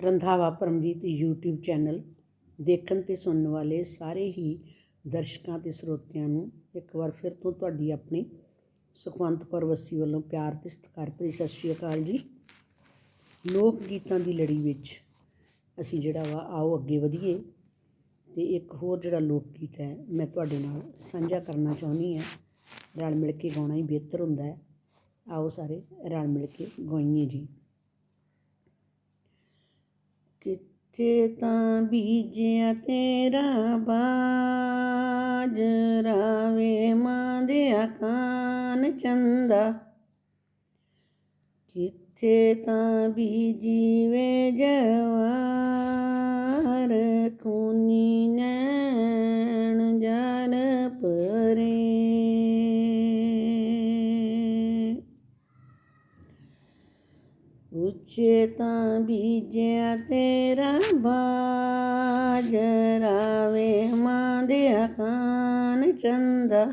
Randhawa Paramjit YouTube channel ਦੇਖਣ ਤੇ ਸੁਣਨ ਵਾਲੇ ਸਾਰੇ ਹੀ ਦਰਸ਼ਕਾਂ ਤੇ ਸਰੋਤਿਆਂ ਨੂੰ ਇੱਕ ਵਾਰ ਫਿਰ ਤੋਂ ਤੁਹਾਡੀ ਆਪਣੀ ਸੁਖਵੰਤ ਕੌਰ ਵੱਸੀ ਵੱਲੋਂ ਪਿਆਰ ਤੇ ਸਤਿਕਾਰ ਭਰੀ ਸਤਿ ਸ਼੍ਰੀ ਅਕਾਲ ਜੀ। ਲੋਕ ਗੀਤਾਂ ਦੀ ਲੜੀ ਵਿੱਚ ਅਸੀਂ ਜਿਹੜਾ ਵਾ, ਆਓ ਅੱਗੇ ਵਧੀਏ ਤੇ ਇੱਕ ਹੋਰ ਜਿਹੜਾ ਲੋਕ ਗੀਤ ਹੈ, ਮੈਂ ਤੁਹਾਡੇ ਨਾਲ ਸਾਂਝਾ ਕਰਨਾ ਚਾਹੁੰਦੀ ਹਾਂ। ਰਲ ਮਿਲ ਕੇ ਗਾਉਣਾ ਹੀ ਬਿਹਤਰ ਹੁੰਦਾ ਹੈ। ਆਓ ਸਾਰੇ ਰਲ ਮਿਲ ਕੇ ਗਾਈਏ ਜੀ। ਕਿੱਥੇ ਤਾਂ ਬੀਜਿਆ ਤੇਰਾ ਬਾਜਰਾ ਵੇ ਮਾਂ ਦੇ ਕਾਨ ਚੰਦਾ। ਕਿੱਥੇ ਤਾਂ ਬੀਜੀ ਵੇ ਜਵਾ ਉੱਚੇ ਤਾਂ ਬੀਜਿਆ ਤੇਰਾ ਬਾਜਰਾ ਵੇ ਮਾਂ ਦੇ ਅਕਾਨ ਚੰਦਾ।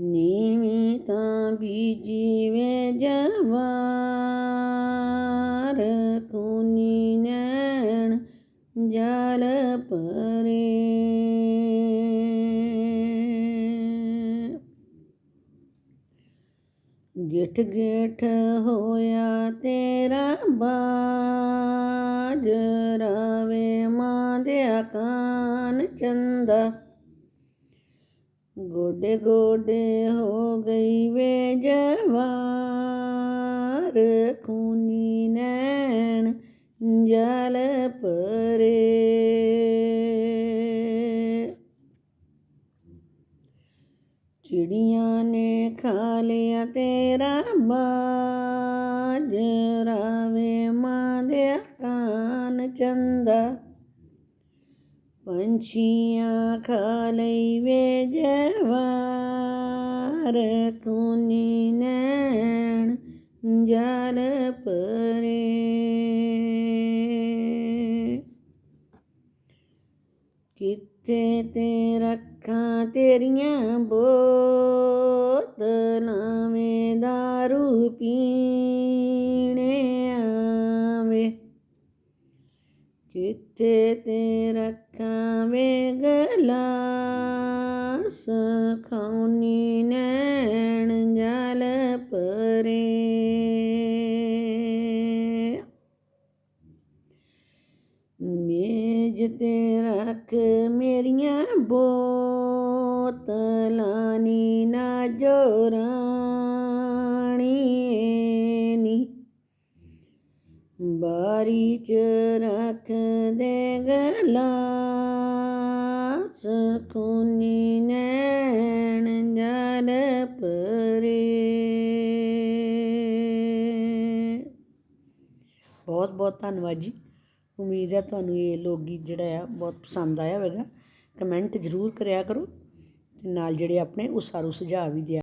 ਨੀਵੀਂ ਤਾਂ ਬੀਜੀ ਵੇ ਜਵਾਰ, ਕੂਨੀ ਨੈਣ ਜਲ ਪਰੇ ਗਿੱਠ ਗਿੱਠ ਹੋਇਆ ਤੇਰਾ ਬਾਜਰਾ ਵੇ ਮਾਂ ਦੇ ਕਾਨ ਚੰਦਾ। ਗੋਡੇ ਗੋਡੇ ਹੋ ਗਈ ਵੇ ਜਵਾਰ, ਖੂਨੀ ਨੈਣ ਜਲ ਪਰੇ। ਚਿੜੀਆਂ ਨੇ ਖਾ ਲਿਆ ਤੇਰਾ ਬਾਜਰਾ ਵੇ ਮਾਂ ਦੇ ਕਾਨ ਚੰਦਾ। ਪੰਛੀਆਂ ਖਾ ਲਈ ਵੇ ਜਵਾਰ, ਕੁਨੀ ਨੈਣ ਜਲ ਪਰੇ। ਕਿੱਥੇ ਤੇ ਰੱਖਾਂ ਤੇਰੀਆਂ ਬੋ ਪੀਣੇ ਆਵੇ ਕਿੱਥੇ ਤੇ ਰੱਖਾਂ ਵੇ ਗਲਾਸ ਖੌਨੀ ਨੈਣ ਜਲ ਪਰੇ। ਮੇਜ ਤੇ ਰੱਖ ਮੇਰੀਆਂ ਬੋਤਲਾਂ, ਨੀ ਨਾ ਜੋਰਾਣੀ ਬਾਰੀ ਚ ਰੱਖ ਦੇ ਗਲਾਸ, ਖੂਨੀ ਨੈਣ ਜਲ ਪਰੇ। ਬਹੁਤ ਬਹੁਤ ਧੰਨਵਾਦ ਜੀ। ਉਮੀਦ ਹੈ ਤੁਹਾਨੂੰ ਇਹ ਲੋਕ ਗੀਤ ਜਿਹੜਾ ਆ, ਬਹੁਤ ਪਸੰਦ ਆਇਆ ਹੋਵੇਗਾ। ਕਮੈਂਟ ਜ਼ਰੂਰ ਕਰਿਆ ਕਰੋ ਤੇ ਨਾਲ ਜਿਹੜੇ ਆਪਣੇ ਉਸਾਰੂ ਸੁਝਾਅ ਵੀ ਦਿਆ